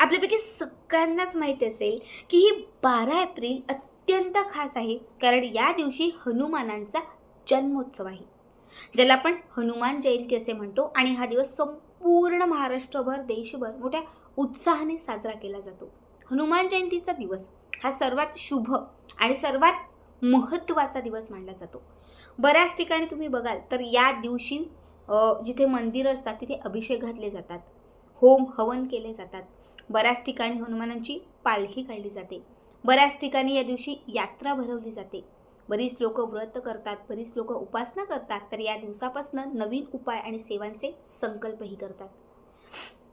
आपल्यापैकी सगळ्यांनाच माहिती असेल की ही बारा एप्रिल अत्यंत खास आहे. कारण या दिवशी हनुमानांचा जन्मोत्सव आहे. ज्याला आपण हनुमान जयंती असे म्हणतो आणि हा दिवस संपूर्ण महाराष्ट्रभर देशभर मोठ्या उत्साहाने साजरा केला जातो. हनुमान जयंतीचा दिवस हा सर्वात शुभ आणि सर्वात महत्त्वाचा दिवस मानला जातो. बऱ्याच ठिकाणी तुम्ही बघाल तर या दिवशी जिथे मंदिरं असतात तिथे अभिषेक घातले जातात. होम हवन केले जातात. बऱ्याच ठिकाणी हनुमानांची पालखी काढली जाते. बऱ्याच ठिकाणी या दिवशी यात्रा भरवली जाते. बरीच लोक व्रत करतात बरीच लोक उपासना करतात तर या दिवसापासून नवीन उपाय आणि सेवांचे संकल्पही करतात.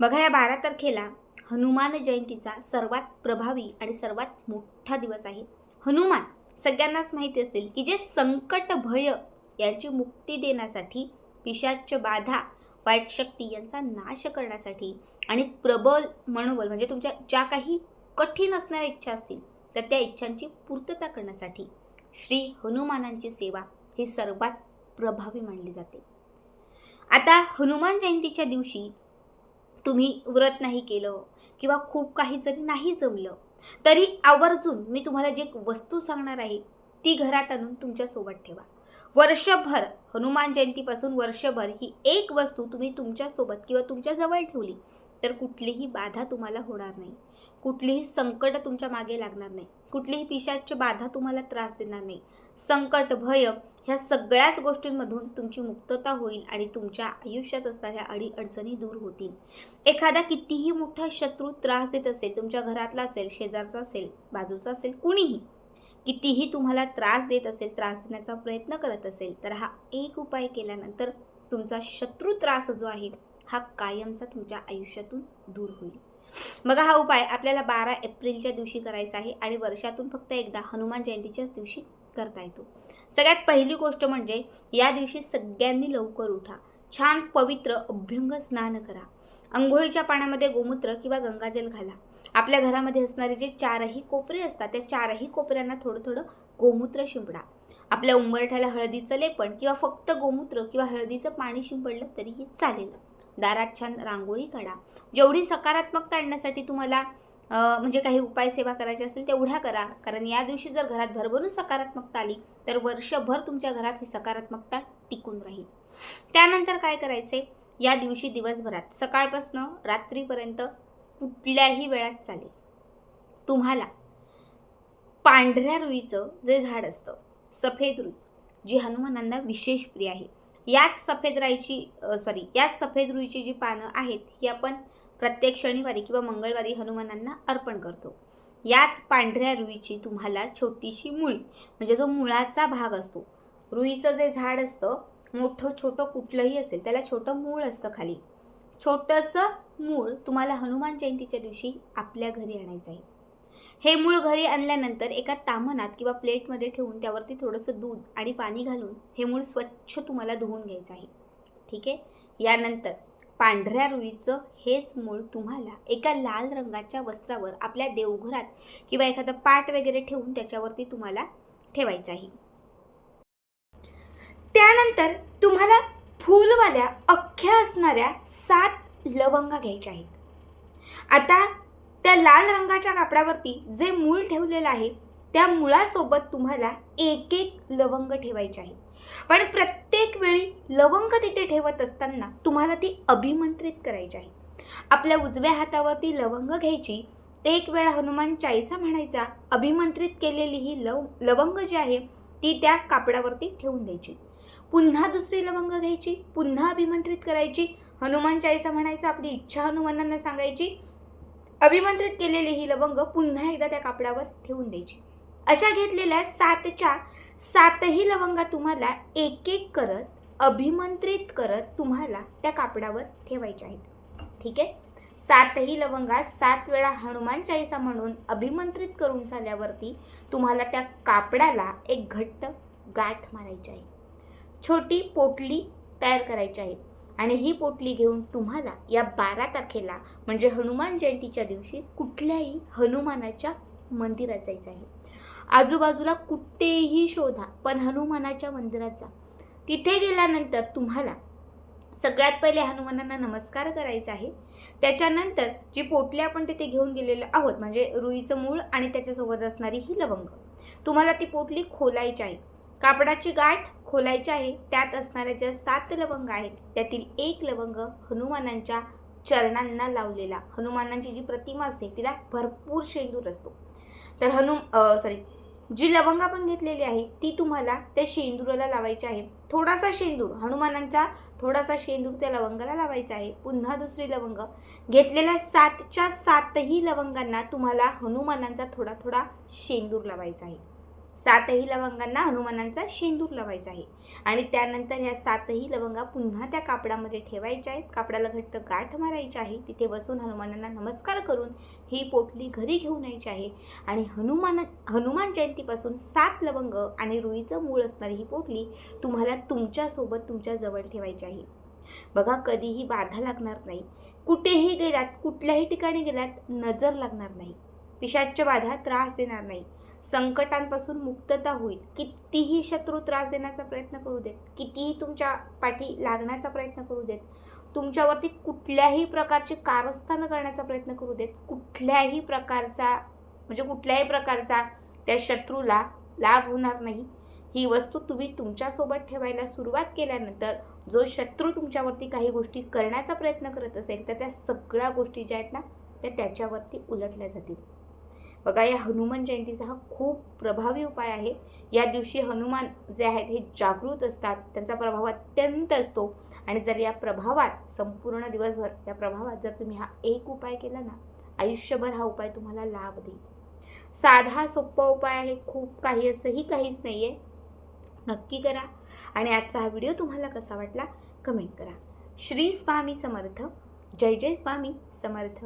बघा या बारा तारखेला हनुमान जयंतीचा सर्वात प्रभावी आणि सर्वात मोठा दिवस आहे. हनुमान सगळ्यांनाच माहिती असेल की जे संकट भय यांची मुक्ती देण्यासाठी पिशाच्य बाधा वाईट शक्ती यांचा नाश करण्यासाठी आणि प्रबल मनोबल म्हणजे तुमच्या ज्या काही कठीण असणाऱ्या इच्छा असतील तर त्या इच्छांची पूर्तता करण्यासाठी श्री हनुमानांची सेवा ही सर्वात प्रभावी मानली जाते. आता हनुमान जयंतीच्या दिवशी तुम्ही व्रत नाही केलं किंवा खूप काही जरी नाही जमलं तरी आवर्जून मी तुम्हाला जी एक वस्तू सांगणार आहे ती घरात आणून तुमच्यासोबत ठेवा. वर्षभर हनुमान जयंतीपासून वर्षभर ही एक वस्तू तुम्ही तुमच्यासोबत किंवा तुमच्या जवळ ठेवली तर कुठलीही बाधा तुम्हाला होणार नाही. कुठलीही संकट तुमच्या मागे लागणार नाही. कुठलीही पिशाच बाधा तुम्हाला त्रास देणार नाही. संकट भय ह्या सगळ्याच गोष्टींमधून तुमची मुक्तता होईल आणि तुमच्या आयुष्यात असणाऱ्या अडी अडचणी दूर होतील. एखादा कितीही मोठा शत्रू त्रास देत असेल तुमच्या घरातला असेल शेजारचा असेल बाजूचा असेल कुणीही कितीही तुम्हाला त्रास देत असेल त्रास देण्याचा प्रयत्न करत असेल तर हा एक उपाय केल्यानंतर तुमचा शत्रू त्रास जो आहे हा कायमचा तुमच्या आयुष्यातून दूर होईल. मग हा उपाय आपल्याला बारा एप्रिलच्या दिवशी करायचा आहे आणि वर्षातून फक्त एकदा हनुमान जयंतीच्याच दिवशी करता येतो. सगळ्यात पहिली गोष्ट म्हणजे या दिवशी सगळ्यांनी लवकर उठा. छान पवित्र अभ्यंग स्नान करा. अंघोळीच्या पाण्यामध्ये गोमूत्र किंवा गंगाजल घाला. आपल्या घरामध्ये असणारे जे चारही कोपरे असतात त्या चारही कोपऱ्यांना थोडं थोडं गोमूत्र शिंपडा. आपल्या उंबरठ्याला हळदीचं लेपण किंवा फक्त गोमूत्र किंवा हळदीचं पाणी शिंपडलं तरीही चालेल. दारात छान रांगोळी काढा. जेवढी सकारात्मकता आणण्यासाठी तुम्हाला म्हणजे काही उपाय सेवा करायची असेल तेवढ्या करा. कारण या दिवशी जर घरात भरभरून सकारात्मकता आली तर वर्षभर तुमच्या घरात ही सकारात्मकता टिकून राहील. त्यानंतर काय करायचे या दिवशी दिवसभरात सकाळपासनं रात्रीपर्यंत कुठल्याही वेळात चालेल. तुम्हाला पांढऱ्या रुईचं जे झाड असतं सफेद रुई जी हनुमानांना विशेष प्रिय आहे याच सफेद राईची सॉरी याच सफेद रुईची जी पानं आहेत ही आपण प्रत्येक शनिवारी किंवा मंगळवारी हनुमानांना अर्पण करतो. याच पांढऱ्या रुईची तुम्हाला छोटीशी मुळी म्हणजे जो मुळाचा भाग असतो रुईचं जे झाड असतं मोठं छोटं कुठलंही असेल त्याला छोटं मूळ असतं खाली. छोटंसं मूळ तुम्हाला हनुमान जयंतीच्या दिवशी आपल्या घरी आणायचं आहे. हे मूळ घरी आणल्यानंतर एका तामणात किंवा प्लेटमध्ये ठेवून त्यावरती थोडंसं दूध आणि पाणी घालून हे मूळ स्वच्छ तुम्हाला धुवून घ्यायचं आहे. ठीक आहे? यानंतर पांढऱ्या रुईचं हेच मूळ तुम्हाला एका लाल रंगाच्या वस्त्रावर आपल्या देवघरात किंवा एखादं पाट वगैरे ठेवून त्याच्यावरती तुम्हाला ठेवायचं आहे. त्यानंतर तुम्हाला फूलवाल्या अख्ख्या असणाऱ्या सात लवंगा घ्यायच्या आहेत. आता त्या लाल रंगाच्या कापडावरती जे मूळ ठेवलेलं आहे त्या मुळासोबत तुम्हाला एक एक लवंग ठेवायचे आहे पण प्रत्येक वेळी लवंग तिथे ठेवत असताना तुम्हाला ती अभिमंत्रित करायची आहे आपल्या उजव्या हातावरती लवंग घ्यायची एक वेळा हनुमान चाळीसा म्हणायचा अभिमंत्रित केलेली ही लव लवंग जी आहे ती त्या कापडावरती ठेवून द्यायची. पुन्हा दुसरी लवंग घ्यायची पुन्हा अभिमंत्रित करायची. हनुमान चाळीसा म्हणायचा आपली इच्छा हनुमानांना सांगायची. अभिमंत्रित केलेली ही लवंग पुन्हा एकदा त्या कापडावर ठेवून द्यायची. अशा घेतलेल्या सातच्या सातही लवंगा तुम्हाला एक एक करत अभिमंत्रित करत तुम्हाला त्या कापडावर ठेवायच्या आहेत. ठीक आहे? सातही लवंगा सात वेळा हनुमान चाळीसा म्हणून अभिमंत्रित करून झाल्यावरती तुम्हाला त्या कापडाला एक घट्ट गाठ मारायची आहे. छोटी पोटली तयार करायची आहे. आणि ही पोटली घेऊन तुम्हाला या बारा तारखेला म्हणजे हनुमान जयंतीच्या दिवशी कुठल्याही हनुमानाच्या मंदिरात जायचं आहे. आजूबाजूला कुठेही शोधा पण हनुमानाच्या मंदिरात जा. तिथे गेल्यानंतर तुम्हाला सगळ्यात पहिले हनुमानांना नमस्कार करायचा आहे. त्याच्यानंतर जी पोटली आपण तिथे घेऊन गेलेलो आहोत म्हणजे रुईचं मूळ आणि त्याच्यासोबत असणारी ही लवंग तुम्हाला ती पोटली खोलायची आहे. कापडाची गाठ खोलायचे आहे त्यात असणाऱ्या ज्या सात लवंग आहेत त्यातील एक लवंग हनुमानांच्या चरणांना लावलेला. हनुमानांची जी प्रतिमा असते तिला भरपूर शेंदूर असतो. तर हनु सॉरी जी लवंग आपण घेतलेली आहे ती तुम्हाला त्या शेंदुराला लावायची आहे. थोडासा शेंदूर हनुमानांचा थोडासा शेंदूर त्या लवंगाला लावायचा आहे. पुन्हा दुसरी लवंग. घेतलेल्या सातच्या सातही लवंगांना तुम्हाला हनुमानांचा थोडा थोडा शेंदूर लावायचा आहे. सातही लवंगांना हनुमानांचा शेंदूर लावायचा आहे. आणि त्यानंतर ह्या सातही लवंगा पुन्हा त्या कापडामध्ये ठेवायच्या आहेत. कापडाला घट्ट गाठ मारायची आहे. तिथे बसून हनुमानांना नमस्कार करून ही पोटली घरी घेऊन यायची आहे. आणि हनुमान हनुमान जयंतीपासून सात लवंग आणि रुईचं मूळ असणारी ही पोटली तुम्हाला तुमच्यासोबत तुमच्या जवळ ठेवायची आहे. बघा कधीही बाधा लागणार नाही. कुठेही गेलात कुठल्याही ठिकाणी गेलात नजर लागणार नाही. पिशाच्य बाधा त्रास देणार नाही. संकटांपासून मुक्तता होईल. कितीही शत्रू त्रास देण्याचा प्रयत्न करू देत कितीही तुमच्या पाठी लागण्याचा प्रयत्न करू देत तुमच्यावरती कुठल्याही प्रकारचे कारस्थान करण्याचा प्रयत्न करू देत कुठल्याही प्रकारचा म्हणजे कुठल्याही प्रकारचा त्या शत्रूला लाभ होणार नाही. ही वस्तू तुम्ही तुमच्यासोबत ठेवायला सुरुवात केल्यानंतर जो शत्रू तुमच्यावरती काही गोष्टी करण्याचा प्रयत्न करत असेल तर त्या सगळ्या गोष्टी ज्या आहेत ना त्या त्याच्यावरती उलटल्या जातील. बघा या हनुमान जयंतीचा हा खूप प्रभावी उपाय आहे. या दिवशी हनुमान जे आहेत हे जागृत असतात. त्यांचा प्रभाव अत्यंत असतो. आणि जर या प्रभावात संपूर्ण दिवसभर त्या प्रभावात जर तुम्ही हा एक उपाय केला ना आयुष्यभर हा उपाय तुम्हाला लाभ देईल. साधा सोपा उपाय आहे. खूप काही असंही काहीच नाही आहे नक्की करा. आणि आजचा हा व्हिडिओ तुम्हाला कसा वाटला कमेंट करा. श्री स्वामी समर्थ. जय जय स्वामी समर्थ.